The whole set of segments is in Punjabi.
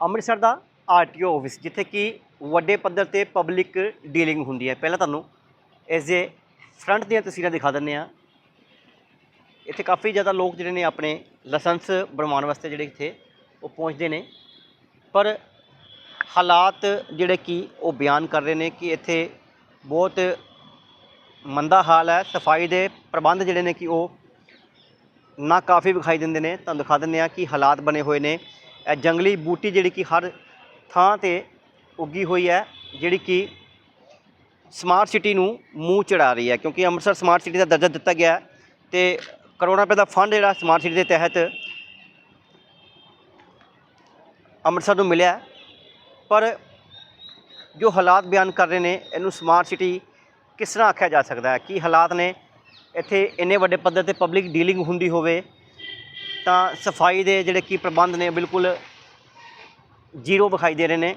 ਅੰਮ੍ਰਿਤਸਰ ਦਾ ਆਰਟੀਓ ਆਫਿਸ, ਜਿੱਥੇ ਕਿ ਵੱਡੇ ਪੱਧਰ ਤੇ ਪਬਲਿਕ ਡੀਲਿੰਗ ਹੁੰਦੀ ਹੈ। ਪਹਿਲਾਂ ਤੁਹਾਨੂੰ ਇਸ ਦੇ ਫਰੰਟ ਦੀਆਂ ਤਸਵੀਰਾਂ ਦਿਖਾ ਦਿੰਦੇ ਆ ਇੱਥੇ ਕਾਫੀ ਜ਼ਿਆਦਾ ਲੋਕ ਜਿਹੜੇ ਨੇ ਆਪਣੇ ਲਾਇਸੈਂਸ ਬਣਵਾਉਣ ਵਾਸਤੇ ਜਿਹੜੇ ਇੱਥੇ ਉਹ ਪਹੁੰਚਦੇ ਨੇ। ਪਰ ਹਾਲਾਤ ਜਿਹੜੇ ਕਿ ਉਹ ਬਿਆਨ ਕਰ ਰਹੇ ਨੇ ਕਿ ਇੱਥੇ ਬਹੁਤ ਮੰਦਾ ਹਾਲ ਹੈ। ਸਫ਼ਾਈ ਦੇ ਪ੍ਰਬੰਧ ਜਿਹੜੇ ਨੇ ਕਿ ਉਹ ਨਾ ਕਾਫੀ ਵਿਖਾਈ ਦਿੰਦੇ ਨੇ। ਤੁਹਾਨੂੰ ਦਿਖਾ ਦਿੰਦੇ ਆ ਕਿ ਹਾਲਾਤ ਬਣੇ ਹੋਏ ਨੇ। ਇਹ ਜੰਗਲੀ ਬੂਟੀ ਜਿਹੜੀ ਕਿ ਹਰ ਥਾਂ ਤੇ ਉੱਗੀ ਹੋਈ ਹੈ, ਜਿਹੜੀ ਕਿ ਸਮਾਰਟ ਸਿਟੀ ਨੂੰ ਮੂੰਹ ਚੜਾ ਰਹੀ ਹੈ, ਕਿਉਂਕਿ ਅੰਮ੍ਰਿਤਸਰ ਸਮਾਰਟ ਸਿਟੀ ਦਾ ਦਰਜਾ ਦਿੱਤਾ ਗਿਆ ਹੈ ਤੇ ਕਰੋਨਾ ਰੁਪਏ ਦਾ ਫੰਡ ਜਿਹੜਾ ਸਮਾਰਟ ਸਿਟੀ ਦੇ ਤਹਿਤ ਅੰਮ੍ਰਿਤਸਰ ਨੂੰ ਮਿਲਿਆ ਪਰ ਜੋ ਹਾਲਾਤ ਬਿਆਨ ਕਰ ਰਹੇ ਨੇ, ਇਹਨੂੰ ਸਮਾਰਟ ਸਿਟੀ ਕਿਸ ਤਰ੍ਹਾਂ ਆਖਿਆ ਜਾ ਸਕਦਾ ਹੈ? ਕੀ ਹਾਲਾਤ ਨੇ? ਇੱਥੇ ਇੰਨੇ ਵੱਡੇ ਪੱਧਰ ਤੇ ਪਬਲਿਕ ਡੀਲਿੰਗ ਹੁੰਦੀ ਹੋਵੇ ਤਾਂ ਸਫ਼ਾਈ ਦੇ ਜਿਹੜੇ ਕੀ ਪ੍ਰਬੰਧ ਨੇ ਬਿਲਕੁਲ ਜ਼ੀਰੋ ਵਿਖਾਈ ਦੇ ਰਹੇ ਨੇ।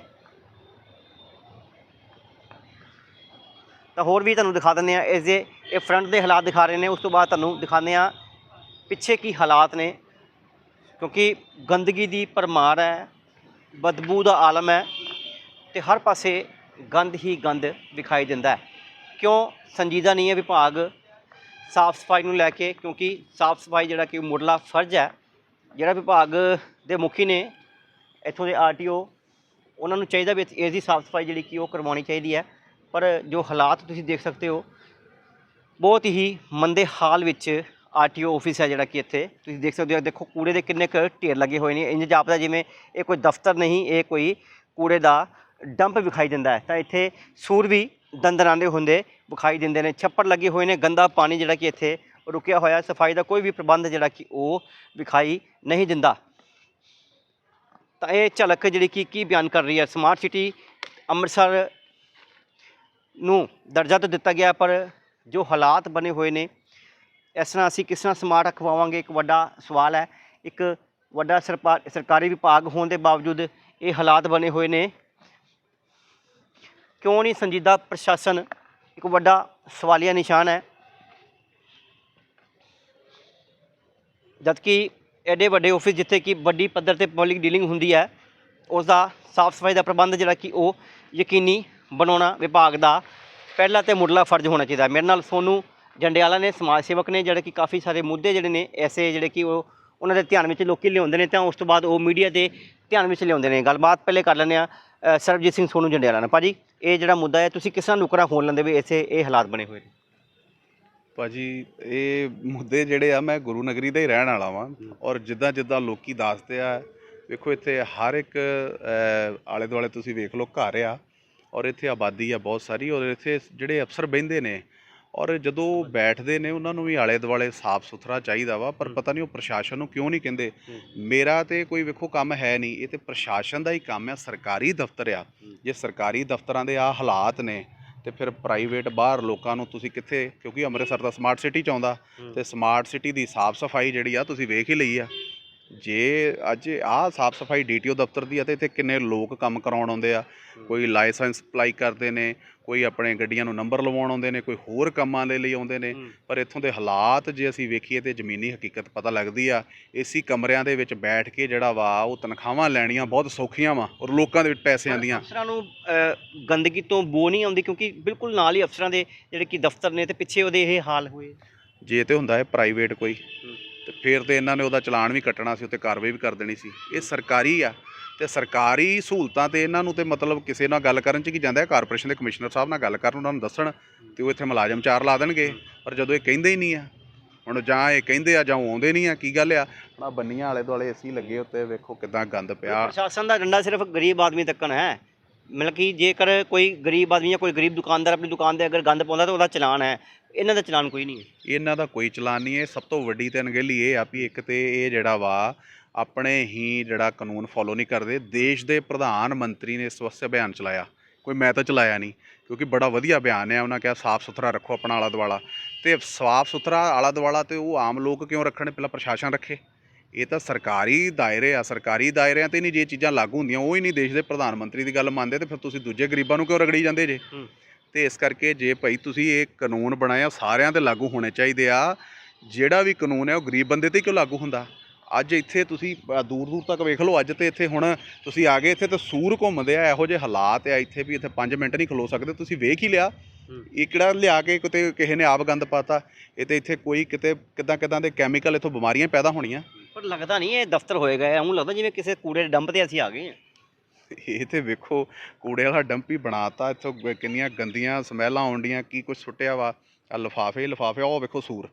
ਤਾਂ ਹੋਰ ਵੀ ਤੁਹਾਨੂੰ ਦਿਖਾ ਦਿੰਦੇ ਆ ਇਸ ਦੇ, ਇਹ ਫਰੰਟ ਦੇ ਹਾਲਾਤ ਦਿਖਾ ਰਹੇ ਨੇ। ਉਸ ਤੋਂ ਬਾਅਦ ਤੁਹਾਨੂੰ ਦਿਖਾਉਂਦੇ ਆ ਪਿੱਛੇ ਕੀ ਹਾਲਾਤ ਨੇ। ਕਿਉਂਕਿ ਗੰਦਗੀ ਦੀ ਪਰਮਾਰ ਹੈ, ਬਦਬੂ ਦਾ ਆਲਮ ਹੈ ਤੇ ਹਰ ਪਾਸੇ ਗੰਦ ਹੀ ਗੰਦ ਵਿਖਾਈ ਦਿੰਦਾ ਹੈ। ਕਿਉਂ? ਸੰਜੀਦਾ ਨਹੀਂ ਹੈ ਵਿਭਾਗ ਸਾਫ਼ ਸਫ਼ਾਈ ਨੂੰ ਲੈ ਕੇ, ਕਿਉਂਕਿ ਸਾਫ਼ ਸਫ਼ਾਈ ਜਿਹੜਾ ਕਿ ਮੁੱਢਲਾ ਫਰਜ਼ ਹੈ ਜਿਹੜਾ ਵਿਭਾਗ ਦੇ ਮੁਖੀ ਨੇ, ਇੱਥੋਂ ਦੇ ਆਰਟੀਓ ਉਹਨਾਂ ਨੂੰ ਚਾਹੀਦਾ ਵੀ ਇਸ ਦੀ ਸਾਫ਼ ਸਫ਼ਾਈ ਜਿਹੜੀ ਕਿ ਉਹ ਕਰਵਾਉਣੀ ਚਾਹੀਦੀ ਹੈ। ਪਰ ਜੋ ਹਾਲਾਤ ਤੁਸੀਂ ਦੇਖ ਸਕਦੇ ਹੋ, ਬਹੁਤ ਹੀ ਮੰਦੇ ਹਾਲ ਵਿੱਚ ਆਰਟੀਓ ਆਫਿਸ ਹੈ ਜਿਹੜਾ ਕਿ ਇੱਥੇ। ਤੁਸੀਂ ਦੇਖ ਸਕਦੇ ਹੋ, ਦੇਖੋ ਕੂੜੇ ਦੇ ਕਿੰਨੇ ਕੁ ਢੇਰ ਲੱਗੇ ਹੋਏ ਨੇ। ਇੰਜ ਜਾਪਦਾ ਜਿਵੇਂ ਇਹ ਕੋਈ ਦਫ਼ਤਰ ਨਹੀਂ, ਇਹ ਕੋਈ ਕੂੜੇ ਦਾ ਡੰਪ ਵਿਖਾਈ ਦਿੰਦਾ ਹੈ। ਤਾਂ ਇੱਥੇ ਸੂਰ ਵੀ ਦੰਦਰਾਂਦੇ ਹੁੰਦੇ ਵਿਖਾਈ ਦਿੰਦੇ ਨੇ। ਛੱਪੜ ਲੱਗੇ ਹੋਏ ਨੇ, ਗੰਦਾ ਪਾਣੀ ਜਿਹੜਾ ਕਿ ਇੱਥੇ ਰੁਕਿਆ ਹੋਇਆ ਸਫ਼ਾਈ ਦਾ ਕੋਈ ਵੀ ਪ੍ਰਬੰਧ ਜਿਹੜਾ ਕਿ ਉਹ ਵਿਖਾਈ ਨਹੀਂ ਦਿੰਦਾ। ਤਾਂ ਇਹ ਝਲਕ ਜਿਹੜੀ ਕਿ ਕੀ ਬਿਆਨ ਕਰ ਰਹੀ ਹੈ? ਸਮਾਰਟ ਸਿਟੀ ਅੰਮ੍ਰਿਤਸਰ ਨੂੰ ਦਰਜਾ ਤਾਂ ਦਿੱਤਾ ਗਿਆ, ਪਰ ਜੋ ਹਾਲਾਤ ਬਣੇ ਹੋਏ ਨੇ, ਇਸ ਤਰ੍ਹਾਂ ਅਸੀਂ ਕਿਸ ਤਰ੍ਹਾਂ ਸਮਾਰਟ ਰਖਵਾਵਾਂਗੇ? ਇੱਕ ਵੱਡਾ ਸਵਾਲ ਹੈ। ਇੱਕ ਵੱਡਾ ਸਰਪਾ- ਸਰਕਾਰੀ ਵਿਭਾਗ ਹੋਣ ਦੇ ਬਾਵਜੂਦ ਇਹ ਹਾਲਾਤ ਬਣੇ ਹੋਏ ਨੇ। ਕਿਉਂ ਨਹੀਂ ਸੰਜੀਦਾ ਪ੍ਰਸ਼ਾਸਨ? ਇੱਕ ਵੱਡਾ ਸਵਾਲੀਆ ਨਿਸ਼ਾਨ ਹੈ। ਜਦਕਿ ਐਡੇ ਵੱਡੇ ਆਫਿਸ ਜਿੱਥੇ ਕਿ ਵੱਡੀ ਪੱਧਰ ਤੇ ਪਬਲਿਕ ਡੀਲਿੰਗ ਹੁੰਦੀ ਹੈ ਉਸ ਦਾ ਸਾਫ਼ ਸਫ਼ਾਈ ਦਾ ਪ੍ਰਬੰਧ ਜਿਹੜਾ ਕਿ ਉਹ ਯਕੀਨੀ ਬਣਾਉਣਾ ਵਿਭਾਗ ਦਾ ਪਹਿਲਾ ਤੇ ਮੁੱਢਲਾ ਫਰਜ਼ ਹੋਣਾ ਚਾਹੀਦਾ ਮੇਰੇ ਨਾਲ ਸੋਨੂ ਜੰਡਿਆਲਾ ਨੇ, ਸਮਾਜ ਸੇਵਕ ਨੇ, ਜਿਹੜੇ ਕਿ ਕਾਫੀ ਸਾਰੇ ਮੁੱਦੇ ਜਿਹੜੇ ਨੇ, ਐਸੇ ਜਿਹੜੇ ਕਿ ਉਹ ਉਹਨਾਂ ਦੇ ਧਿਆਨ ਵਿੱਚ ਲੋਕੀ ਲਿਆਉਂਦੇ ਨੇ ਤਾਂ ਉਸ ਤੋਂ ਬਾਅਦ ਉਹ ਮੀਡੀਆ ਦੇ ਧਿਆਨ ਵਿੱਚ ਲਿਆਉਂਦੇ ਨੇ। ਗੱਲਬਾਤ ਪਹਿਲੇ ਕਰ ਲੈਂਦੇ ਆ ਸਰਬਜੀਤ ਸਿੰਘ ਸੋਨੂ ਜੰਡਿਆਲਾ ਨਾਲ। ਭਾਜੀ ਇਹ ਜਿਹੜਾ ਮੁੱਦਾ ਹੈ, ਤੁਸੀਂ ਕਿਸ ਤਰ੍ਹਾਂ ਨੁਕਰਾਂ ਖੋਲ ਲੈਂਦੇ ਵੀ ਇਸੇ ਇਹ ਹਾਲਾਤ ਬਣੇ ਹੋਏ ਨੇ? ਭਾਜੀ ਇਹ ਮੁੱਦੇ ਜਿਹੜੇ ਆ ਮੈਂ ਗੁਰੂ ਨਗਰੀ ਦਾ ਹੀ ਰਹਿਣ ਵਾਲਾ ਵਾਂ ਔਰ ਜਿੱਦਾਂ ਜਿੱਦਾਂ ਲੋਕੀ ਦੱਸਦੇ ਆ ਵੇਖੋ ਇੱਥੇ ਹਰ ਇੱਕ ਆਲੇ ਦੁਆਲੇ ਤੁਸੀਂ ਵੇਖ ਲਓ ਘਰ ਆ ਔਰ ਇੱਥੇ ਆਬਾਦੀ ਆ ਬਹੁਤ ਸਾਰੀ ਔਰ ਇੱਥੇ ਜਿਹੜੇ ਅਫਸਰ ਬਹਿੰਦੇ ਨੇ ਔਰ ਜਦੋਂ ਬੈਠਦੇ ਨੇ ਉਹਨਾਂ ਨੂੰ ਵੀ ਆਲੇ ਦੁਆਲੇ ਸਾਫ਼ ਸੁਥਰਾ ਚਾਹੀਦਾ ਵਾ ਪਰ ਪਤਾ ਨਹੀਂ ਉਹ ਪ੍ਰਸ਼ਾਸਨ ਨੂੰ ਕਿਉਂ ਨਹੀਂ ਕਹਿੰਦੇ। ਮੇਰਾ ਤੇ ਕੋਈ ਵੇਖੋ ਕੰਮ ਹੈ ਨਹੀਂ ਇਹ ਤੇ ਪ੍ਰਸ਼ਾਸਨ ਦਾ ਹੀ ਕੰਮ ਆ ਸਰਕਾਰੀ ਦਫ਼ਤਰ ਆ। ਜੇ ਸਰਕਾਰੀ ਦਫ਼ਤਰਾਂ ਦੇ ਆ ਹਾਲਾਤ ਨੇ ਤੇ ਫਿਰ ਪ੍ਰਾਈਵੇਟ ਬਾਹਰ ਲੋਕਾਂ ਨੂੰ ਤੁਸੀਂ ਕਿੱਥੇ ਕਿਉਂਕਿ ਅੰਮ੍ਰਿਤਸਰ ਦਾ ਸਮਾਰਟ ਸਿਟੀ ਚ ਆਉਂਦਾ ਤੇ ਸਮਾਰਟ ਸਿਟੀ ਦੀ ਸਾਫ਼ ਸਫ਼ਾਈ ਜਿਹੜੀ ਆ ਤੁਸੀਂ ਵੇਖ ਹੀ ਲਈ ਆ। ਜੇ ਅੱਜ ਆਹ ਸਾਫ਼ ਸਫ਼ਾਈ ਡੀਟੀਓ ਦਫ਼ਤਰ ਦੀ ਆ ਤੇ ਇੱਥੇ ਕਿੰਨੇ ਲੋਕ ਕੰਮ ਕਰਾਉਣ ਆਉਂਦੇ ਆ ਕੋਈ ਲਾਇਸੈਂਸ ਅਪਲਾਈ ਕਰਦੇ ਨੇ ਕੋਈ ਆਪਣੇ ਗੱਡੀਆਂ ਨੂੰ ਨੰਬਰ ਲਵਾਉਣ ਆਉਂਦੇ ਨੇ ਕੋਈ ਹੋਰ ਕੰਮਾਂ ਦੇ ਲਈ ਆਉਂਦੇ ਨੇ ਪਰ ਇੱਥੋਂ ਦੇ ਹਾਲਾਤ ਜੇ ਅਸੀਂ ਵੇਖੀਏ ਤੇ ਜ਼ਮੀਨੀ ਹਕੀਕਤ ਪਤਾ ਲੱਗਦੀ ਆ ਏਸੀ ਕਮਰਿਆਂ ਦੇ ਵਿੱਚ ਬੈਠ ਕੇ ਜਿਹੜਾ ਵਾ ਉਹ ਤਨਖਾਹਾਂ ਲੈਣੀਆਂ ਬਹੁਤ ਸੌਖੀਆਂ ਵਾ ਔਰ ਲੋਕਾਂ ਦੇ ਵਿੱਚ ਪੈਸਿਆਂ ਦੀਆਂ ਅਫਸਰਾਂ ਨੂੰ ਗੰਦਗੀ ਤੋਂ ਬੋ ਨਹੀਂ ਆਉਂਦੀ ਕਿਉਂਕਿ ਬਿਲਕੁਲ ਨਾਲ ਹੀ ਅਫਸਰਾਂ ਦੇ ਜਿਹੜੇ ਕਿ ਦਫ਼ਤਰ ਨੇ ਤੇ ਪਿੱਛੇ ਉਹਦੇ ਇਹ ਹਾਲ ਹੋਏ। ਜੇ ਤੇ ਹੁੰਦਾ ਹੈ ਪ੍ਰਾਈਵੇਟ ਕੋਈ। ਤੇ ਫਿਰ ਤੇ ਇਹਨਾਂ ਨੇ ਉਹਦਾ ਚਲਾਨ ਵੀ ਕੱਟਣਾ ਸੀ, ਉੱਤੇ ਕਾਰਵਾਈ ਵੀ ਕਰ ਦੇਣੀ ਸੀ। ਇਹ ਸਰਕਾਰੀ ਆ ਤੇ ਸਰਕਾਰੀ ਸਹੂਲਤਾਂ ਤੇ ਇਹਨਾਂ ਨੂੰ ਤੇ ਮਤਲਬ ਕਿਸੇ ਨਾਲ ਗੱਲ ਕਰਨ ਚ ਕੀ ਜਾਂਦਾ ਹੈ? ਕਾਰਪੋਰੇਸ਼ਨ ਦੇ ਕਮਿਸ਼ਨਰ ਸਾਹਿਬ ਨਾਲ ਗੱਲ ਕਰਨ, ਉਹਨਾਂ ਨੂੰ ਦੱਸਣ ਤੇ ਉਹ ਇੱਥੇ ਮੁਲਾਜ਼ਮ ਚਾਰ ਲਾ ਦੇਣਗੇ। ਪਰ ਜਦੋਂ ਇਹ ਕਹਿੰਦੇ ਹੀ ਨਹੀਂ ਆ, ਹੁਣ ਜਾਂ ਇਹ ਕਹਿੰਦੇ ਆ ਜਾਂ ਉਹ ਆਉਂਦੇ ਨਹੀਂ ਆ, ਕੀ ਗੱਲ ਆ? ਹੁਣ ਆਹ ਬੰਨੀਆਂ ਵਾਲੇ ਦੁਆਲੇ ਏਸੀ ਲੱਗੇ ਉੱਤੇ, ਵੇਖੋ ਕਿਦਾਂ ਗੰਦ ਪਿਆ। ਪ੍ਰਸ਼ਾਸਨ ਦਾ ਡੰਡਾ ਸਿਰਫ ਗਰੀਬ ਆਦਮੀ ਤੱਕਣ ਹੈ। ਮਤਲਬ ਕਿ ਜੇਕਰ ਕੋਈ ਗਰੀਬ ਆਦਮੀ ਜਾਂ ਕੋਈ ਗਰੀਬ ਦੁਕਾਨਦਾਰ ਆਪਣੀ ਦੁਕਾਨ ਦੇ ਅਗਰ ਗੰਦ ਪਾਉਂਦਾ ਤਾਂ ਉਹਦਾ ਚਲਾਨ ਹੈ। ਇਹਨਾਂ ਦਾ ਚਲਾਨ ਕੋਈ ਨਹੀਂ ਹੈ। ਇਹਨਾਂ ਦਾ ਕੋਈ ਚਲਾਨ ਨਹੀਂ ਹੈ। ਸਭ ਤੋਂ ਵੱਡੀ ਤੇ ਅਣਗਹਿਲੀ ਇਹ ਆ ਵੀ ਇੱਕ ਤੇ ਇਹ ਜਿਹੜਾ ਵਾ, ਆਪਣੇ ਹੀ ਜਿਹੜਾ ਕਾਨੂੰਨ ਫੋਲੋ ਨਹੀਂ ਕਰਦੇ। ਦੇਸ਼ ਦੇ ਪ੍ਰਧਾਨ ਮੰਤਰੀ ਨੇ ਇਸ ਵਾਸਤੇ ਅਭਿਆਨ ਚਲਾਇਆ। ਕੋਈ ਮੈਂ ਤਾਂ ਚਲਾਇਆ ਨਹੀਂ, ਕਿਉਂਕਿ ਬੜਾ ਵਧੀਆ ਬਿਆਨ ਹੈ। ਉਹਨਾਂ ਕਿਹਾ ਸਾਫ਼ ਸੁਥਰਾ ਰੱਖੋ ਆਪਣਾ ਆਲਾ ਦੁਆਲਾ ਤੇ ਸਾਫ਼ ਸੁਥਰਾ ਆਲਾ ਦੁਆਲਾ ਤੇ ਉਹ ਆਮ ਲੋਕ ਕਿਉਂ ਰੱਖਣ? ਪਹਿਲਾਂ ਪ੍ਰਸ਼ਾਸਨ ਰੱਖੇ। ਇਹ ਤਾਂ ਸਰਕਾਰੀ ਦਾਇਰੇ ਆ ਸਰਕਾਰੀ ਦਾਇਰਿਆਂ ਤੇ ਨਹੀਂ ਜੇ ਚੀਜ਼ਾਂ ਲਾਗੂ ਹੁੰਦੀਆਂ ਉਹ ਹੀ ਨਹੀਂ ਦੇਸ਼ ਦੇ ਪ੍ਰਧਾਨ ਮੰਤਰੀ ਦੀ ਗੱਲ ਮੰਨਦੇ ਤੇ ਫਿਰ ਤੁਸੀਂ ਦੂਜੇ ਗਰੀਬਾਂ ਨੂੰ ਕਿਉਂ ਰਗੜੀ ਜਾਂਦੇ ਜੇ। ਤੇ ਇਸ ਕਰਕੇ ਜੇ ਭਾਈ ਤੁਸੀਂ ਇਹ ਕਾਨੂੰਨ ਬਣਾਇਆ ਸਾਰਿਆਂ ਤੇ ਲਾਗੂ ਹੋਣੇ ਚਾਹੀਦੇ ਆ ਜਿਹੜਾ ਵੀ ਕਾਨੂੰਨ ਹੈ ਉਹ ਗਰੀਬ ਬੰਦੇ ਤੇ ਕਿਉਂ ਲਾਗੂ ਹੁੰਦਾ? ਅੱਜ ਇੱਥੇ ਤੁਸੀਂ ਦੂਰ ਦੂਰ ਤੱਕ ਵੇਖ ਲਓ ਅੱਜ ਤੇ ਇੱਥੇ ਹੁਣ ਤੁਸੀਂ ਆ ਗਏ ਇੱਥੇ ਤੇ ਸੂਰ ਘੁੰਮਦੇ ਆ ਇਹੋ ਜਿਹੇ ਹਾਲਾਤ ਆ ਇੱਥੇ ਵੀ ਇੱਥੇ 5 ਮਿੰਟ ਨਹੀਂ ਖਲੋ ਸਕਦੇ ਤੁਸੀਂ ਵੇਖ ਹੀ ਲਿਆ। ਇਹ ਕਿਹੜਾ ਲਿਆ ਕੇ ਕਿਤੇ ਕਿਸੇ ਨੇ ਆਪ ਗੰਦ ਪਾਤਾ? ਇਹ ਤੇ ਇੱਥੇ ਕੋਈ ਕਿਤੇ ਕਿਦਾਂ ਕਿਦਾਂ ਦੇ ਕੈਮੀਕਲ ਇੱਥੋਂ ਬਿਮਾਰੀਆਂ ਪੈਦਾ ਹੋਣੀਆਂ। ਪਰ ਲੱਗਦਾ ਨਹੀਂ ਇਹ ਦਫ਼ਤਰ ਹੋਏਗਾ ਐਉਂ ਲੱਗਦਾ ਜਿਵੇਂ ਕਿਸੇ ਕੂੜੇ ਦੇ ਡੰਪ ਤੇ ਅਸੀਂ ਆ ਗਏ ਹਾਂ। ਇਹ ਤੇ ਵੇਖੋ ਕੂੜੇ ਵਾਲਾ ਡੰਪ ਹੀ ਬਣਾਤਾ ਇੱਥੋਂ ਗ- ਕਿੰਨੀਆਂ ਗੰਦੀਆਂ ਸਮੈਲਾਂ ਆਉਂਦੀਆਂ ਕੀ ਕੁਝ ਸੁੱਟਿਆ ਵਾ। ਆ ਲਫਾਫੇ ਲਫਾਫੇ ਉਹ ਵੇਖੋ ਸੂਰ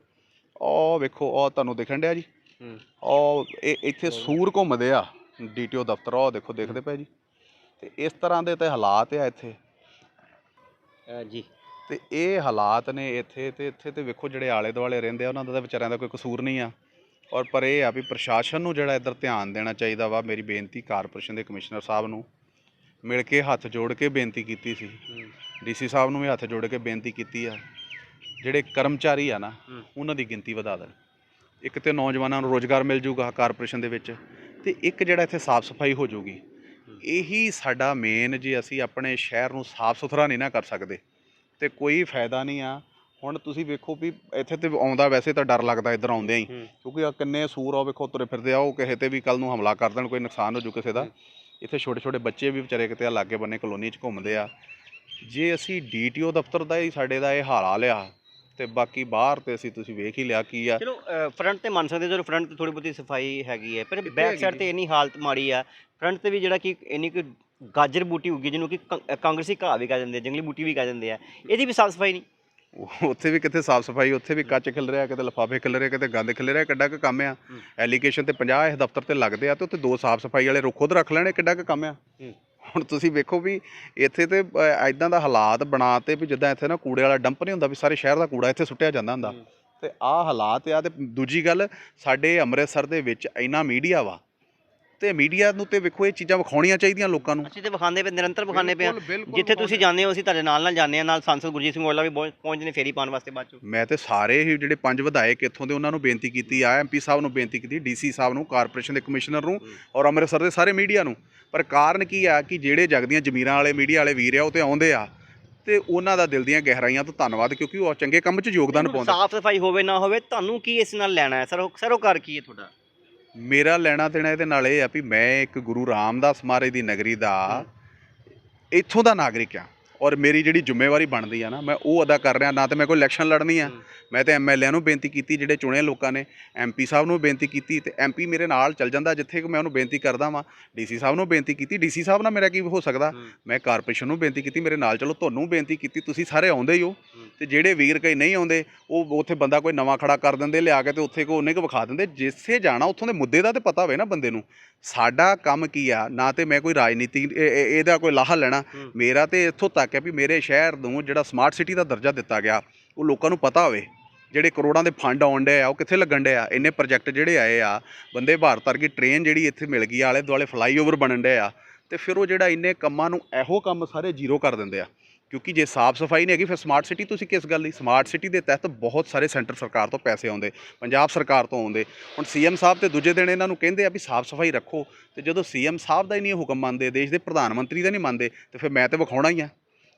ਉਹ ਵੇਖੋ ਉਹ ਤੁਹਾਨੂੰ ਦਿਖਣ ਡਿਆ ਜੀ? ਹੂੰ। ਉਹ ਇਹ ਇੱਥੇ ਸੂਰ ਘੁੰਮਦੇ ਆ ਡੀਟੀਓ ਦਫ਼ਤਰ ਉਹ ਦੇਖੋ ਦੇਖਦੇ ਪਏ ਜੀ। ਤੇ ਇਸ ਤਰ੍ਹਾਂ ਦੇ ਤੇ ਹਾਲਾਤ ਆ ਇੱਥੇ। ਜੀ। ਤੇ ਇਹ ਹਾਲਾਤ ਨੇ ਇੱਥੇ ਤੇ ਇੱਥੇ ਤੇ ਵੇਖੋ ਜਿਹੜੇ ਆਲੇ ਦੁਆਲੇ ਰਹਿੰਦੇ ਆ ਉਹਨਾਂ ਦਾ ਤਾਂ ਵਿਚਾਰਿਆਂ ਦਾ ਕੋਈ ਕਸੂਰ ਨਹੀਂ ਆ। ਔਰ ਪਰ ਇਹ ਆ ਵੀ ਪ੍ਰਸ਼ਾਸਨ ਨੂੰ ਜਿਹੜਾ ਇੱਧਰ ਧਿਆਨ ਦੇਣਾ ਚਾਹੀਦਾ ਵਾ ਮੇਰੀ ਬੇਨਤੀ ਕਾਰਪੋਰੇਸ਼ਨ ਦੇ ਕਮਿਸ਼ਨਰ ਸਾਹਿਬ ਨੂੰ। ਮਿਲ ਕੇ ਹੱਥ ਜੋੜ ਕੇ ਬੇਨਤੀ ਕੀਤੀ ਸੀ। ਡੀਸੀ ਸਾਹਿਬ ਨੂੰ ਵੀ ਹੱਥ ਜੋੜ ਕੇ ਬੇਨਤੀ ਕੀਤੀ ਆ। ਜਿਹੜੇ ਕਰਮਚਾਰੀ ਆ ਨਾ। ਉਹਨਾਂ ਦੀ ਗਿਣਤੀ ਵਧਾ ਦੇਣ। ਇੱਕ ਤੇ ਨੌਜਵਾਨਾਂ ਨੂੰ ਰੋਜ਼ਗਾਰ ਮਿਲ ਜਾਊਗਾ ਕਾਰਪੋਰੇਸ਼ਨ ਦੇ ਵਿੱਚ ਤੇ ਇੱਕ ਜਿਹੜਾ ਇੱਥੇ ਸਾਫ਼ ਸਫ਼ਾਈ ਹੋ। ਜਾਊਗੀ ਇਹੀ ਸਾਡਾ ਮੇਨ ਜੇ ਅਸੀਂ ਆਪਣੇ ਸ਼ਹਿਰ ਨੂੰ ਸਾਫ਼ ਸੁਥਰਾ ਨਹੀਂ ਨਾ ਕਰ ਸਕਦੇ ਤੇ ਕੋਈ ਫਾਇਦਾ ਨਹੀਂ ਆ ਹੁਣ ਤੁਸੀਂ ਵੇਖੋ ਵੀ ਇੱਥੇ ਤੇ ਆਉਂਦਾ ਵੈਸੇ ਤਾਂ ਡਰ ਲੱਗਦਾ ਇੱਧਰ ਆਉਂਦਿਆਂ ਹੀ ਕਿਉਂਕਿ ਆ ਕਿੰਨੇ ਸੂਰ ਆ ਵੇਖੋ ਤੁਰੇ ਫਿਰਦੇ ਆ ਉਹ ਕਿਸੇ ਤੇ ਵੀ ਕੱਲ ਨੂੰ ਹਮਲਾ ਕਰ ਦੇਣ ਕੋਈ ਨੁਕਸਾਨ ਹੋ ਜੂ ਕਿਸੇ ਦਾ। ਇੱਥੇ ਛੋਟੇ ਛੋਟੇ ਬੱਚੇ ਵੀ ਵਿਚਾਰੇ ਕਿਤੇ ਲਾਗੇ ਬੰਨੇ ਕਲੋਨੀ 'ਚ ਘੁੰਮਦੇ ਆ। ਜੇ ਅਸੀਂ ਡੀਟੀਓ ਦਫ਼ਤਰ ਦਾ ਹੀ ਸਾਡੇ ਦਾ ਇਹ ਹਾਲ ਆ ਲਿਆ ਤੇ ਬਾਕੀ ਬਾਹਰ ਤੇ ਅਸੀਂ ਤੁਸੀਂ ਵੇਖ ਹੀ ਲਿਆ ਕੀ ਆ। ਚਲੋ ਫਰੰਟ ਤੇ ਮੰਨ ਸਕਦੇ ਜਦੋਂ ਫਰੰਟ ਤੇ ਥੋੜੀ ਬਹੁਤੀ ਸਫ਼ਾਈ ਹੈਗੀ ਹੈ ਪਰ ਬੈਕ ਸਾਈਡ? ਤੇ ਇੰਨੀ ਹਾਲਤ ਮਾੜੀ ਆ। ਫਰੰਟ ਤੇ ਵੀ ਜਿਹੜਾ ਕਿ ਇੰਨੀ ਕਿ ਗਾਜਰ ਬੂਟੀ ਉੱਗੀ ਜਿਹਨੂੰ ਕਿ ਕਾਂਗਰਸੀ ਘਾਹ ਵੀ ਕਹਿ ਦਿੰਦੇ ਜੰਗਲੀ ਬੂਟੀ ਵੀ ਕਹਿ ਦਿੰਦੇ ਆ ਇਹਦੀ ਵੀ ਸਾਫ਼ ਸਫ਼ਾਈ ਨਹੀਂ। ਉੱਥੇ ਵੀ ਕਿਤੇ ਸਾਫ਼ ਸਫ਼ਾਈ ਉੱਥੇ ਵੀ ਕੱਚ ਖਿਲ ਰਿਹਾ ਕਿਤੇ ਲਿਫਾਫੇ ਖਿਲ ਰਹੇ ਕਿਤੇ ਗੰਦ ਖਿਲ ਰਿਹਾ ਕਿੱਡਾ ਕੁ ਕੰਮ ਆ। ਐਲੀਗੇਸ਼ਨ ਤੇ 50 ਇਸ ਦਫ਼ਤਰ ਤੇ ਲੱਗਦੇ ਆ ਤੇ ਉੱਥੇ ਦੋ ਸਾਫ਼ ਸਫ਼ਾਈ ਵਾਲੇ ਰੁੱਖ ਖੁਦ ਰੱਖ ਲੈਣੇ ਕਿੱਡਾ ਕੁ ਕੰਮ ਆ। ਹੁਣ ਤੁਸੀਂ ਵੇਖੋ ਵੀ ਇੱਥੇ ਤੇ ਐਦਾਂ ਦਾ ਹਾਲਾਤ ਬਣਾਤੇ ਵੀ ਜਿੱਦਾਂ ਇੱਥੇ ਨਾ ਕੂੜੇ ਵਾਲਾ ਡੰਪ ਨਹੀਂ ਹੁੰਦਾ ਵੀ ਸਾਰੇ ਸ਼ਹਿਰ ਦਾ ਕੂੜਾ ਇੱਥੇ ਸੁੱਟਿਆ ਜਾਂਦਾ ਹੁੰਦਾ। ਤੇ ਆਹ ਹਾਲਾਤ ਆ ਤੇ ਦੂਜੀ ਗੱਲ ਸਾਡੇ ਅੰਮ੍ਰਿਤਸਰ ਦੇ ਵਿੱਚ ਇੰਨਾ ਮੀਡੀਆ ਵਾ ਤੇ ਮੀਡੀਆ ਨੂੰ ਤੇ ਵੇਖੋ ਇਹ ਚੀਜ਼ਾਂ ਵਿਖਾਉਣੀਆਂ ਚਾਹੀਦੀਆਂ ਲੋਕਾਂ ਨੂੰ। ਅਸੀਂ ਤੇ ਵਿਖਾਉਂਦੇ ਪਏ ਨਿਰੰਤਰ ਵਿਖਾਉਂਦੇ ਪਏ ਬਿਲਕੁਲ, ਬਿਲਕੁਲ ਜਿੱਥੇ ਤੁਸੀਂ। ਜਾਂਦੇ ਹੋ ਅਸੀਂ ਤੁਹਾਡੇ ਨਾਲ ਨਾਲ ਜਾਂਦੇ ਆ ਨਾਲ ਸੰਸਦ ਗੁਰਜੀਤ ਸਿੰਘ ਔਜਲਾ ਵੀ ਪਹੁੰਚ- ਪਹੁੰਚਦੇ ਨੇ ਫੇਰੀ ਪਾਉਣ ਵਾਸਤੇ ਬਾਅਦ ਚੋਂ। ਮੈਂ ਤੇ ਸਾਰੇ ਹੀ ਜਿਹੜੇ ਪੰਜ ਵਿਧਾਇਕ ਇੱਥੋਂ ਦੇ ਉਹਨਾਂ ਨੂੰ ਬੇਨਤੀ ਕੀਤੀ ਆ ਐਮਪੀ ਸਾਹਿਬ ਨੂੰ ਬੇਨਤੀ ਕੀਤੀ ਡੀਸੀ ਸਾਹਿਬ ਨੂੰ ਕਾਰਪੋਰੇਸ਼ਨ ਦੇ ਕਮਿਸ਼ਨਰ ਨੂੰ ਔਰ ਅੰਮ੍ਰਿਤਸਰ ਦੇ ਸਾਰੇ ਮੀਡੀਆ ਨੂੰ। ਪਰ ਕਾਰਨ ਕੀ ਆ ਕਿ ਜਿਹੜੇ ਜਗਦੀਆਂ ਜ਼ਮੀਰਾਂ ਵਾਲੇ ਮੀਡੀਆ ਵਾਲੇ ਵੀਰ ਆ ਉਹ ਤੇ ਆਉਂਦੇ ਆ। ਤੇ ਉਹਨਾਂ ਦਾ ਦਿਲ ਦੀਆਂ ਗਹਿਰਾਈਆਂ ਤੋਂ ਧੰਨਵਾਦ ਕਿਉਂਕਿ ਉਹ ਚੰਗੇ ਕੰਮ 'ਚ ਯੋਗਦਾਨ ਪਾਉਂਦੇ ਸਾਫ਼ ਸਫ਼ਾਈ ਹੋਵੇ ਨਾ ਹੋਵੇ ਤੁਹਾਨੂੰ ਕੀ ਇਸ ਨਾਲ ਲੈਣਾ ਹੈ? ਸਰੋ ਸਰੋਕਾਰ ਕੀ ਹੈ ਤੁਹਾਡਾ? ਮੇਰਾ ਲੈਣਾ ਦੇਣਾ ਇਹਦੇ ਨਾਲ ਇਹ ਆ ਵੀ ਮੈਂ ਇੱਕ ਗੁਰੂ ਰਾਮਦਾਸ ਮਹਾਰਾਜ ਦੀ ਨਗਰੀ ਦਾ ਇੱਥੋਂ ਦਾ ਨਾਗਰਿਕ ਆ ਔਰ ਮੇਰੀ ਜਿਹੜੀ ਜ਼ਿੰਮੇਵਾਰੀ ਬਣਦੀ ਆ ਨਾ ਮੈਂ ਉਹ ਅਦਾ ਕਰ ਰਿਹਾ ਨਾ ਤੇ ਮੈਂ ਕੋਈ ਇਲੈਕਸ਼ਨ ਲੜਨੀ ਆ। ਮੈਂ ਤੇ ਐਮਐਲਏ ਨੂੰ ਬੇਨਤੀ ਕੀਤੀ ਜਿਹੜੇ ਚੁਣੇ ਲੋਕਾਂ ਨੇ ਐਮਪੀ ਸਾਹਿਬ ਨੂੰ ਬੇਨਤੀ ਕੀਤੀ ਤੇ ਐਮਪੀ ਮੇਰੇ ਨਾਲ ਚੱਲ ਜਾਂਦਾ ਜਿੱਥੇ ਕਿ ਮੈਂ ਉਹਨੂੰ ਬੇਨਤੀ ਕਰਦਾ ਵਾਂ ਡੀਸੀ ਸਾਹਿਬ ਨੂੰ ਬੇਨਤੀ ਕੀਤੀ ਡੀਸੀ ਸਾਹਿਬ ਨਾਲ ਮੇਰਾ ਕੀ ਹੋ ਸਕਦਾ। ਮੈਂ ਕਾਰਪੋਰੇਸ਼ਨ ਨੂੰ ਬੇਨਤੀ ਕੀਤੀ ਮੇਰੇ ਨਾਲ ਚਲੋ ਤੁਹਾਨੂੰ ਬੇਨਤੀ ਕੀਤੀ ਤੁਸੀਂ ਸਾਰੇ ਆਉਂਦੇ ਹੋ ਹੂੰ। ਤੇ ਜਿਹੜੇ ਵੀਰ ਕਈ ਨਹੀਂ ਆਉਂਦੇ ਉਹ ਉੱਥੇ ਬੰਦਾ ਕੋਈ ਨਵਾਂ ਖੜਾ ਕਰ ਦਿੰਦੇ ਲਿਆ ਕੇ ਤੇ ਉੱਥੇ ਕੋ ਉਹਨੇ ਕੋ ਵਿਖਾ ਦਿੰਦੇ ਜਿੱਥੇ ਜਾਣਾ ਉੱਥੋਂ ਦੇ ਮੁੱਦੇ ਦਾ ਤੇ ਪਤਾ ਹੋਵੇ ਨਾ ਬੰਦੇ ਨੂੰ। ਸਾਡਾ ਕੰਮ ਕੀ ਆ? ਨਾ ਤੇ ਮੈਂ ਕੋਈ ਰਾਜਨੀਤੀ ਇਹ- ਇਹ- ਇਹਦਾ ਕੋਈ ਲਾਹਾ ਲੈਣਾ। ਮੇਰਾ ਤੇ ਇੱਥੋਂ ਤੱਕ ਹੈ ਵੀ ਮੇਰੇ ਸ਼ਹਿਰ ਨੂੰ ਜਿਹੜਾ ਸਮਾਰਟ ਸਿਟੀ ਦਾ ਦਰਜਾ ਦਿੱਤਾ ਗਿਆ ਉਹ ਲੋਕਾਂ ਨੂੰ ਪਤਾ ਹੋਵੇ। ਜਿਹੜੇ ਕਰੋੜਾਂ ਦੇ ਫੰਡ ਆਉਣ ਡੇ ਆ ਉਹ ਕਿੱਥੇ ਲੱਗਣ ਡੇ ਆ? ਇੰਨੇ ਪ੍ਰੋਜੈਕਟ ਜਿਹੜੇ ਆਏ ਆ ਬੰਦੇ ਭਾਰਤ ਵਰਗੀ ਟ੍ਰੇਨ ਜਿਹੜੀ ਇੱਥੇ ਮਿਲ ਗਈ ਆ, ਆਲੇ ਦੁਆਲੇ ਫਲਾਈਓਵਰ ਬਣਨ ਡੇ ਆ ਤੇ ਫਿਰ ਉਹ ਜਿਹੜਾ ਇੰਨੇ ਕੰਮਾਂ ਨੂੰ ਇਹੋ ਕੰਮ ਸਾਰੇ ਜ਼ੀਰੋ ਕਰ ਦਿੰਦੇ ਆ। ਕਿਉਂਕਿ ਜੇ ਸਾਫ਼ ਸਫ਼ਾਈ ਨਹੀਂ ਹੈਗੀ, ਫਿਰ ਸਮਾਰਟ ਸਿਟੀ ਤੁਸੀਂ ਕਿਸ ਗੱਲ ਲਈ? ਸਮਾਰਟ ਸਿਟੀ ਦੇ ਤਹਿਤ ਬਹੁਤ ਸਾਰੇ ਸੈਂਟਰ ਸਰਕਾਰ ਤੋਂ ਪੈਸੇ ਆਉਂਦੇ, ਪੰਜਾਬ ਸਰਕਾਰ ਤੋਂ ਆਉਂਦੇ। ਹੁਣ ਸੀਐਮ ਸਾਹਿਬ ਤੇ ਦੂਜੇ ਦਿਨ ਇਹਨਾਂ ਨੂੰ ਕਹਿੰਦੇ ਆ ਵੀ ਸਾਫ਼ ਸਫ਼ਾਈ ਰੱਖੋ, ਤੇ ਜਦੋਂ ਸੀਐਮ ਸਾਹਿਬ ਦਾ ਹੀ ਨਹੀਂ ਹੁਕਮ ਮੰਨਦੇ, ਦੇਸ਼ ਦੇ ਪ੍ਰਧਾਨ ਮੰਤਰੀ ਦਾ ਨਹੀਂ ਮੰਨਦੇ, ਤੇ ਫਿਰ ਮੈਂ ਤੇ ਵਿਖਾਉਣਾ ਹੀ ਆ।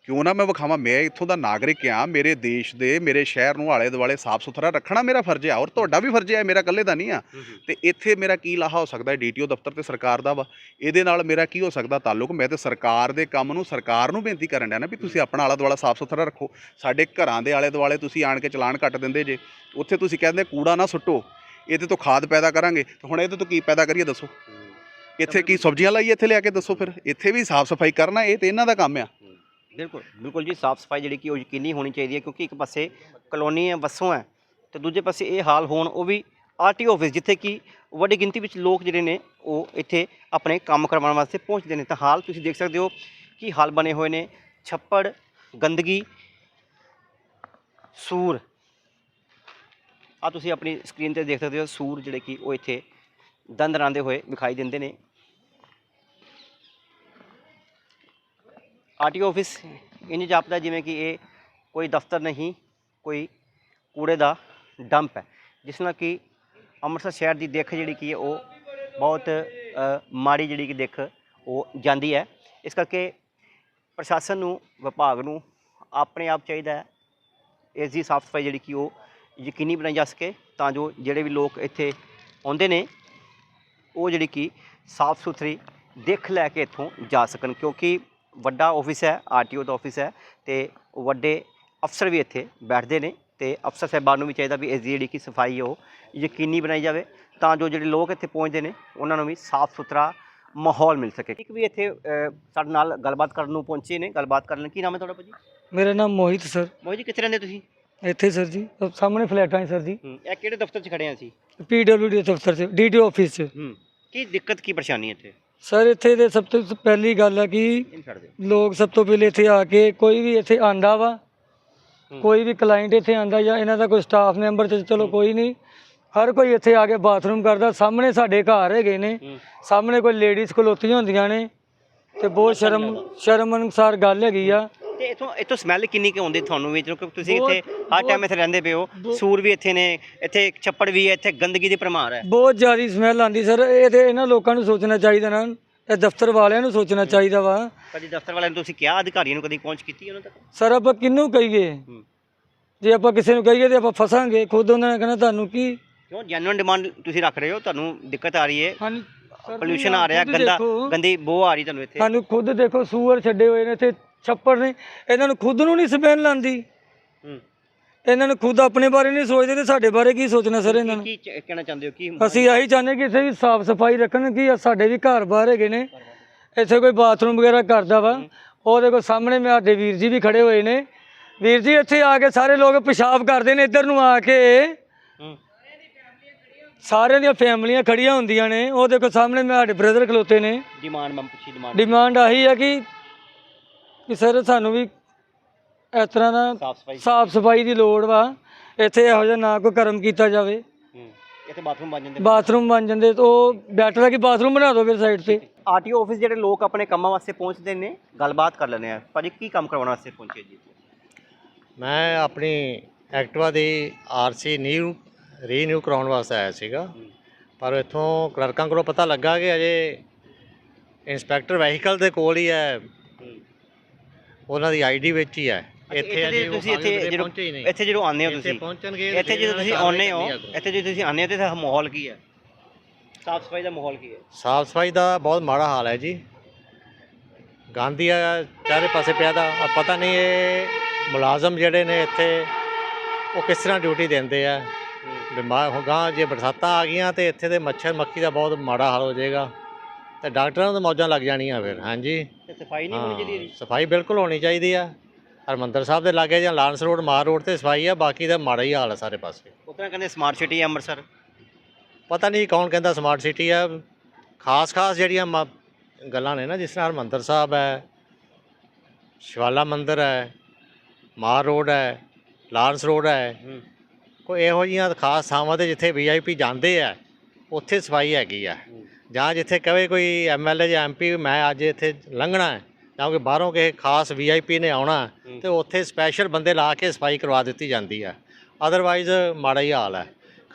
ਕਿਉਂ ਨਾ ਮੈਂ ਵਿਖਾਵਾਂ? ਮੈਂ ਇੱਥੋਂ ਦਾ ਨਾਗਰਿਕ ਆ ਮੇਰੇ ਦੇਸ਼ ਦੇ ਮੇਰੇ ਸ਼ਹਿਰ ਨੂੰ ਆਲੇ ਦੁਆਲੇ ਸਾਫ਼ ਸੁਥਰਾ ਰੱਖਣਾ ਮੇਰਾ ਫਰਜ਼ ਆ ਔਰ ਤੁਹਾਡਾ ਵੀ ਫਰਜ਼ ਆ ਮੇਰਾ ਇਕੱਲੇ ਦਾ ਨਹੀਂ ਆ। ਤੇ ਇੱਥੇ ਮੇਰਾ ਕੀ ਲਾਹਾ ਹੋ ਸਕਦਾ ਹੈ? ਡੀਟੀਓ ਦਫ਼ਤਰ ਤੇ ਸਰਕਾਰ ਦਾ ਵਾ। ਇਹਦੇ ਨਾਲ ਮੇਰਾ ਕੀ ਹੋ ਸਕਦਾ ਤਾਲੁਕ? ਮੈਂ ਤੇ ਸਰਕਾਰ ਦੇ ਕੰਮ ਨੂੰ ਸਰਕਾਰ ਨੂੰ ਬੇਨਤੀ ਕਰਨ ਡਿਆ ਨਾ ਵੀ ਤੁਸੀਂ ਆਪਣਾ ਆਲਾ ਦੁਆਲਾ ਸਾਫ਼ ਸੁਥਰਾ ਰੱਖੋ। ਸਾਡੇ ਘਰਾਂ ਦੇ ਆਲੇ ਦੁਆਲੇ ਤੁਸੀਂ ਆਣ ਕੇ ਚਲਾਨ ਕੱਟ ਦਿੰਦੇ ਜੇ। ਉੱਥੇ ਤੁਸੀਂ ਕਹਿੰਦੇ ਕੂੜਾ ਨਾ ਸੁੱਟੋ। ਇਹਦੇ ਤੋਂ ਖਾਦ ਪੈਦਾ ਕਰਾਂਗੇ। ਤੇ ਹੁਣ ਇਹਦੇ ਤੋਂ ਕੀ ਪੈਦਾ ਕਰੀਏ ਦੱਸੋ? ਇੱਥੇ ਕੀ ਸਬਜ਼ੀਆਂ ਲਾਈਏ ਇੱਥੇ ਲਿਆ ਕੇ ਦੱਸੋ ਫਿਰ? ਇੱਥੇ ਵੀ ਸਾਫ਼ ਸਫ਼ਾਈ ਕਰਨਾ ਇਹ ਤੇ ਇਹਨਾਂ ਦਾ ਕੰਮ ਆ। ਬਿਲਕੁਲ ਬਿਲਕੁਲ ਜੀ, ਸਾਫ਼ ਸਫ਼ਾਈ ਜਿਹੜੀ ਕਿ ਉਹ ਯਕੀਨੀ ਹੋਣੀ ਚਾਹੀਦੀ ਹੈ ਕਿਉਂਕਿ ਇੱਕ ਪਾਸੇ ਕਲੋਨੀ ਹੈ ਵਸੋਂ ਹੈ, ਤੇ ਦੂਜੇ ਪਾਸੇ ਇਹ ਹਾਲ ਹੋਣ, ਉਹ ਵੀ ਆਰਟੀਓ ਆਫਿਸ ਜਿੱਥੇ ਕਿ ਵੱਡੀ ਗਿਣਤੀ ਵਿੱਚ ਲੋਕ ਜਿਹੜੇ ਨੇ, ਉਹ ਇੱਥੇ ਆਪਣੇ ਕੰਮ ਕਰਵਾਉਣ ਵਾਸਤੇ ਪਹੁੰਚਦੇ ਨੇ। ਤਾਂ ਹਾਲ ਤੁਸੀਂ ਦੇਖ ਸਕਦੇ ਹੋ ਕਿ ਹਾਲ ਬਣੇ ਹੋਏ ਨੇ, ਛੱਪੜ, ਗੰਦਗੀ, ਸੂਰ। ਆ ਤੁਸੀਂ ਆਪਣੀ ਸਕਰੀਨ ਤੇ ਦੇਖ ਸਕਦੇ ਹੋ, ਸੂਰ ਜਿਹੜੇ ਕਿ ਉਹ ਇੱਥੇ ਦੰਦ ਰਾਂਦੇ ਹੋਏ ਵਿਖਾਈ ਦਿੰਦੇ ਨੇ। ਆਰਟੀਓ ਆਫਿਸ ਇੰਜ ਜਾਪਦਾ ਜਿਵੇਂ ਕਿ ਇਹ ਕੋਈ ਦਫ਼ਤਰ ਨਹੀਂ, ਕੋਈ ਕੂੜੇ ਦਾ ਡੰਪ ਹੈ। ਜਿਸ ਨਾਲ ਕਿ ਅੰਮ੍ਰਿਤਸਰ ਸ਼ਹਿਰ ਦੀ ਦਿੱਖ ਜਿਹੜੀ ਕੀ ਹੈ, ਉਹ ਬਹੁਤ ਮਾੜੀ ਜਿਹੜੀ ਕਿ ਦਿੱਖ ਉਹ ਜਾਂਦੀ ਹੈ। ਇਸ ਕਰਕੇ ਪ੍ਰਸ਼ਾਸਨ ਨੂੰ, ਵਿਭਾਗ ਨੂੰ ਆਪਣੇ ਆਪ ਚਾਹੀਦਾ ਹੈ ਇਸ ਦੀ ਸਾਫ਼ ਸਫ਼ਾਈ ਜਿਹੜੀ ਕਿ ਉਹ ਯਕੀਨੀ ਬਣਾਈ ਜਾ ਸਕੇ ਤਾਂ ਜੋ ਜਿਹੜੇ ਵੀ ਲੋਕ ਇੱਥੇ ਆਉਂਦੇ ਨੇ, ਉਹ ਜਿਹੜੀ ਕਿ ਸਾਫ਼ ਸੁਥਰੀ ਦਿੱਖ ਲੈ ਕੇ ਇੱਥੋਂ ਜਾ ਸਕਣ। ਕਿਉਂਕਿ ਵੱਡਾ ਆਫਿਸ ਹੈ ਆਰਟੀਓ ਦਾ ਆਫਿਸ ਹੈ ਤੇ ਵੱਡੇ ਅਫਸਰ ਵੀ ਇੱਥੇ ਬੈਠਦੇ ਨੇ ਤੇ ਅਫਸਰ ਸਾਹਿਬਾਨ ਨੂੰ ਵੀ ਚਾਹੀਦਾ ਵੀ ਇਸ ਦੀ ਜਿਹੜੀ ਕਿ ਸਫ਼ਾਈ ਹੈ ਉਹ ਯਕੀਨੀ ਬਣਾਈ ਜਾਵੇ ਤਾਂ ਜੋ ਜਿਹੜੇ ਲੋਕ ਇੱਥੇ ਪਹੁੰਚਦੇ ਨੇ ਉਹਨਾਂ ਨੂੰ ਵੀ ਸਾਫ਼ ਸੁਥਰਾ ਮਾਹੌਲ ਮਿਲ ਸਕੇ। ਇੱਕ ਵੀ ਇੱਥੇ ਸਾਡੇ ਨਾਲ ਗੱਲਬਾਤ ਕਰਨ ਨੂੰ ਪਹੁੰਚੇ ਨੇ ਗੱਲਬਾਤ ਕਰਨ ਲਈ। ਕੀ ਨਾਮ ਹੈ ਤੁਹਾਡਾ ਭਾਜੀ? ਮੇਰਾ ਨਾਮ ਮੋਹਿਤ ਸਰ। ਮੋਹੀ ਜੀ ਕਿੱਥੇ ਰਹਿੰਦੇ ਤੁਸੀਂ? ਇੱਥੇ ਸਰ ਜੀ ਸਾਹਮਣੇ ਫਲੈਟਾਂ ਹੈ ਸਰ ਜੀ। ਇਹ ਕਿਹੜੇ ਦਫ਼ਤਰ 'ਚ ਖੜੇ ਆ ਅਸੀਂ ਪੀਡਬਲਯੂਡੀ ਦਫ਼ਤਰ 'ਚ ਡੀਡੀਓ ਆਫਿਸ 'ਚ। ਕੀ ਦਿੱਕਤ ਕੀ ਪਰੇਸ਼ਾਨੀ ਹੈ ਇੱਥੇ? ਸਰ ਇੱਥੇ ਦੇ ਸਭ ਤੋਂ ਪਹਿਲੀ ਗੱਲ ਹੈ ਕਿ ਲੋਕ ਸਭ ਤੋਂ ਪਹਿਲੇ ਇੱਥੇ ਆ ਕੇ ਕੋਈ ਵੀ ਇੱਥੇ ਆਂਦਾ ਵਾ। ਕੋਈ ਵੀ ਕਲਾਇੰਟ ਇੱਥੇ ਆਂਦਾ ਜਾਂ ਇਹਨਾਂ ਦਾ ਕੋਈ ਸਟਾਫ ਮੈਂਬਰ ਤੇ ਚਲੋ ਕੋਈ ਨਹੀਂ ਹਰ ਕੋਈ ਇੱਥੇ ਆ ਕੇ ਬਾਥਰੂਮ ਕਰਦਾ ਸਾਹਮਣੇ ਸਾਡੇ ਘਰ ਹੈਗੇ ਨੇ ਸਾਹਮਣੇ ਕੋਈ ਲੇਡੀਜ਼ ਖਲੋਤੀਆਂ ਹੁੰਦੀਆਂ ਨੇ ਤੇ ਬਹੁਤ ਸ਼ਰਮ ਸ਼ਰਮ ਅਨੁਸਾਰ ਗੱਲ ਹੈਗੀ ਆ। ਤੇ ਇਥੋਂ ਇਥੋਂ ਸਮੈਲ ਕਿੰਨੀ ਕੁ ਆਉਂਦੀ ਤੁਹਾਨੂੰ ਵੀ? ਕਿਉਂਕਿ ਤੁਸੀਂ ਇੱਥੇ ਹਰ ਟਾਈਮ ਇੱਥੇ ਰਹਿੰਦੇ ਪਏ ਹੋ। ਸੂਰ ਵੀ ਇੱਥੇ ਨੇ ਇੱਥੇ ਇੱਕ ਛੱਪੜ ਵੀ ਹੈ ਇੱਥੇ ਗੰਦਗੀ ਦੀ ਭਰਮਾਰ ਹੈ। ਬਹੁਤ ਜ਼ਿਆਦਾ ਸਮੈਲ ਆਂਦੀ ਸਰ ਇਹ ਤੇ ਇਹਨਾਂ ਲੋਕਾਂ ਨੂੰ ਸੋਚਣਾ ਚਾਹੀਦਾ ਨਾ। ਇਹ ਦਫ਼ਤਰ ਵਾਲਿਆਂ ਨੂੰ ਸੋਚਣਾ ਚਾਹੀਦਾ ਵਾ। ਕਦੀ ਦਫ਼ਤਰ ਵਾਲਿਆਂ ਨੂੰ ਤੁਸੀਂ ਕਿਹਾ ਅਧਿਕਾਰੀਆਂ ਨੂੰ ਕਦੀ ਪਹੁੰਚ ਕੀਤੀ ਉਹਨਾਂ ਤੱਕ? ਸਰ ਆਪਾਂ ਕਿਹਨੂੰ ਕਹੀਏ? ਜੇ ਆਪਾਂ ਕਿਸੇ ਨੂੰ ਕਹੀਏ ਤੇ ਆਪਾਂ ਫਸਾਂਗੇ। ਖੁਦ ਉਹਨਾਂ ਨੇ ਕਹਿਣਾ ਤੁਹਾਨੂੰ ਕੀ ਕਿਉਂ? ਜੈਨੂਇਨ ਡਿਮਾਂਡ ਤੁਸੀਂ ਰੱਖ ਰਹੇ ਹੋ ਤੁਹਾਨੂੰ ਦਿੱਕਤ ਆ ਰਹੀ ਹੈ। ਸਰ ਪੋਲੂਸ਼ਨ ਆ ਰਿਹਾ ਗੰਦਾ ਗੰਦੀ ਬੋ ਆ ਰਹੀ ਤੁਹਾਨੂੰ ਇੱਥੇ। ਸਾਨੂੰ ਖੁਦ ਦੇਖੋ ਸੂਅਰ ਛੱਡੇ ਹੋਏ ਨੇ ਇੱਥੇ। ਛੱਪੜ ਨੇ ਇਹਨਾਂ ਨੂੰ ਖੁਦ ਨੂੰ ਨਹੀਂ ਆਉਂਦੀ ਹੂੰ। ਇਹਨਾਂ ਨੂੰ ਖੁਦ ਆਪਣੇ ਬਾਰੇ ਨਹੀਂ ਸੋਚਦੇ ਤੇ ਸਾਡੇ ਬਾਰੇ ਕੀ ਸੋਚਣਾ ਸਰ ਇਹਨਾਂ ਨੂੰ? ਕੀ ਚ- ਕਹਿਣਾ ਚਾਹੁੰਦੇ ਹੋ? ਕੀ ਅਸੀਂ ਆਹੀ ਚਾਹੁੰਦੇ ਕਿ ਇੱਥੇ ਵੀ ਸਾਫ਼ ਸਫ਼ਾਈ ਰੱਖਣ ਕਿ ਸਾਡੇ ਵੀ ਘਰ ਬਾਹਰ ਹੈਗੇ ਨੇ। ਇੱਥੇ ਕੋਈ ਬਾਥਰੂਮ ਵਗੈਰਾ ਕਰਦਾ ਵਾ। ਉਹ ਦੇਖੋ ਸਾਹਮਣੇ ਮੇਰੇ ਸਾਡੇ ਵੀਰ ਜੀ ਵੀ ਖੜੇ ਹੋਏ ਨੇ। ਵੀਰ ਜੀ ਇੱਥੇ ਆ ਕੇ ਸਾਰੇ ਲੋਕ ਪਿਸ਼ਾਬ ਕਰਦੇ ਨੇ ਇੱਧਰ ਨੂੰ ਆ ਕੇ। ਹੂੰ। ਸਾਰਿਆਂ ਦੀਆਂ ਫੈਮਲੀਆਂ ਖੜੀਆਂ ਹੁੰਦੀਆਂ ਨੇ। ਉਹ ਦੇਖੋ ਸਾਹਮਣੇ ਮੇਰੇ ਸਾਡੇ ਬ੍ਰਦਰ ਖਲੋਤੇ ਨੇ। ਡਿਮਾਂਡ ਮੈਂ ਪੁੱਛੀ ਡਿਮਾਂਡ ਡਿਮਾਂਡ ਆਹੀ ਹੈ ਕਿ ਕਿ ਸਰ ਸਾਨੂੰ ਵੀ ਇਸ ਤਰ੍ਹਾਂ ਦਾ ਸਾਫ਼ ਸਫ਼ਾਈ ਸਾਫ਼ ਸਫ਼ਾਈ ਦੀ ਲੋੜ ਵਾ। ਇੱਥੇ ਇਹੋ ਜਿਹਾ ਨਾ ਕੋਈ ਕਰਮ ਕੀਤਾ ਜਾਵੇ। ਹੂੰ ਇੱਥੇ ਬਾਥਰੂਮ ਬਣ ਜਾਂਦੇ। ਬਾਥਰੂਮ ਬਣ ਜਾਂਦੇ ਤਾਂ ਉਹ ਬੈਟਰ ਹੈ ਕਿ ਬਾਥਰੂਮ ਬਣਾ ਦਿਓ ਫਿਰ ਸਾਈਡ ਤੇ। ਆਰਟੀਓ ਆਫਿਸ ਜਿਹੜੇ ਲੋਕ ਆਪਣੇ ਕੰਮਾਂ ਵਾਸਤੇ ਪਹੁੰਚਦੇ ਨੇ ਗੱਲਬਾਤ ਕਰ ਲੈਂਦੇ ਆ। ਭਾਜੀ ਕੀ ਕੰਮ ਕਰਵਾਉਣ ਵਾਸਤੇ ਪਹੁੰਚੇ ਜੀ? ਮੈਂ ਆਪਣੀ ਐਕਟਿਵਾ ਦੀ ਆਰਸੀ ਨਿਊ ਰੀਨਿਊ ਕਰਾਉਣ ਵਾਸਤੇ ਆਇਆ ਸੀਗਾ। ਪਰ ਇੱਥੋਂ ਕਲਰਕਾਂ ਕੋਲੋਂ ਪਤਾ ਲੱਗਾ ਕਿ ਅਜੇ ਇੰਸਪੈਕਟਰ ਵਹੀਕਲ ਦੇ ਕੋਲ ਹੀ ਹੈ। ਉਹਨਾਂ ਦੀ ਆਈਡੀ ਵਿੱਚ ਹੀ ਹੈ। ਇੱਥੇ ਅਜੇ ਤੁਸੀਂ ਇੱਥੇ ਜਦੋਂ ਪਹੁੰਚੇ ਹੀ ਨਹੀਂ। ਇੱਥੇ ਜਦੋਂ ਆਉਂਦੇ ਹੋ ਇੱਥੇ ਤੁਸੀਂ ਪਹੁੰਚਣਗੇ ਇੱਥੇ ਜਦੋਂ ਤੁਸੀਂ ਆਉਂਦੇ ਹੋ। ਇੱਥੇ ਜਦੋਂ ਤੁਸੀਂ ਆਉਂਦੇ ਹੋ ਤੇ ਮਾਹੌਲ ਕੀ ਹੈ? ਸਾਫ਼ ਸਫ਼ਾਈ ਦਾ ਮਾਹੌਲ ਕੀ ਹੈ? ਸਾਫ਼ ਸਫ਼ਾਈ ਦਾ ਬਹੁਤ ਮਾੜਾ ਹਾਲ ਹੈ ਜੀ। ਗਾਂਧੀ ਆ ਚਾਰੇ ਪਾਸੇ ਪਿਆ ਦਾ ਪਤਾ ਨਹੀਂ ਇਹ ਮੁਲਾਜ਼ਮ ਜਿਹੜੇ ਨੇ ਇੱਥੇ ਉਹ ਕਿਸ ਤਰ੍ਹਾਂ ਡਿਊਟੀ ਦਿੰਦੇ ਆ। ਬਿਮਾਰ ਹੋ ਗਾਂ ਜੇ ਬਰਸਾਤਾਂ ਆ ਗਈਆਂ ਤੇ ਇੱਥੇ ਦੇ ਮੱਛਰ ਮੱਖੀ ਦਾ ਬਹੁਤ ਮਾੜਾ ਹਾਲ ਹੋ ਜਾਏਗਾ। ਤੇ ਡਾਕਟਰਾਂ ਨੂੰ ਤਾਂ ਮੌਜਾਂ ਲੱਗ ਜਾਣੀਆਂ ਫਿਰ ਹਾਂਜੀ। ਤੇ ਸਫ਼ਾਈ ਨਹੀਂ ਹੋਣੀ ਚਾਹੀਦੀ ਸਫ਼ਾਈ ਬਿਲਕੁਲ ਹੋਣੀ ਚਾਹੀਦੀ ਆ। ਹਰਮੰਦਰ ਸਾਹਿਬ ਦੇ ਲਾਗੇ ਜਾਂ ਲਾਂਸ ਰੋਡ ਮਾਰ ਰੋਡ ਤੇ ਸਫ਼ਾਈ ਆ ਬਾਕੀ ਦਾ ਮਾੜਾ ਹੀ ਹਾਲ ਆ ਸਾਰੇ ਪਾਸੇ। ਤਰ੍ਹਾਂ ਕਹਿੰਦੇ ਸਮਾਰਟ ਸਿਟੀ ਹੈ ਅੰਮ੍ਰਿਤਸਰ। ਪਤਾ ਨਹੀਂ ਕੌਣ ਕਹਿੰਦਾ ਸਮਾਰਟ ਸਿਟੀ ਆ। ਖਾਸ ਖਾਸ ਜਿਹੜੀਆਂ ਮ- ਗੱਲਾਂ ਨੇ ਨਾ ਜਿਸ ਤਰ੍ਹਾਂ ਹਰਮੰਦਰ ਸਾਹਿਬ ਹੈ ਸ਼ਿਵਾਲਾ ਮੰਦਿਰ ਹੈ ਮਾਰ ਰੋਡ ਹੈ ਲਾਰੈਂਸ ਰੋਡ ਹੈ। ਹੂੰ। ਕੋਈ ਇਹੋ ਜਿਹੀਆਂ ਖਾਸ ਥਾਵਾਂ ਤੇ ਜਿੱਥੇ ਵੀਆਈਪੀ ਜਾਂਦੇ ਆ ਉੱਥੇ ਸਫ਼ਾਈ ਹੈਗੀ ਆ। ਜਾਂ ਜਿੱਥੇ ਕਵੇ ਕੋਈ ਐਮਐਲਏ ਜਾਂ ਐਮਪੀ ਮੈਂ ਅੱਜ ਇੱਥੇ ਲੰਘਣਾ ਹੈ ਜਾਂ ਕੋਈ ਬਾਹਰੋਂ ਕਿਸੇ ਖਾਸ ਵੀਆਈਪੀ ਨੇ ਆਉਣਾ ਹੈ, ਤੇ ਉੱਥੇ ਸਪੈਸ਼ਲ ਬੰਦੇ ਲਾ ਕੇ ਸਫਾਈ ਕਰਵਾ ਦਿੱਤੀ ਜਾਂਦੀ ਆ ਅਦਰਵਾਈਜ਼ ਮਾੜਾ ਹੀ ਹਾਲ ਹੈ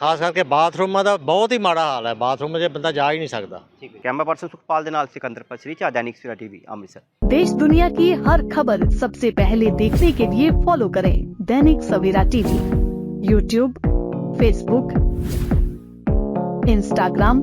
ਖਾਸ ਕਰਕੇ ਬਾਥਰੂਮਾਂ ਦਾ ਬਹੁਤ ਹੀ ਮਾੜਾ ਹਾਲ ਹੈ ਬਾਥਰੂਮ 'ਚ ਬੰਦਾ ਜਾ ਹੀ ਨਹੀਂ ਸਕਦਾ ਠੀਕ ਹੈ ਕੈਮਰਾ ਪਰਸਨ ਸੁਖਪਾਲ ਦੇ ਨਾਲ ਸਿਕੰਦਰ ਪਸਰੀ ਚਾ दैनिक सवेरा टीवी अमृतसर देश दुनिया की हर खबर सबसे पहले देखने के लिए फॉलो करें Dainik Savera TV YouTube Facebook Instagram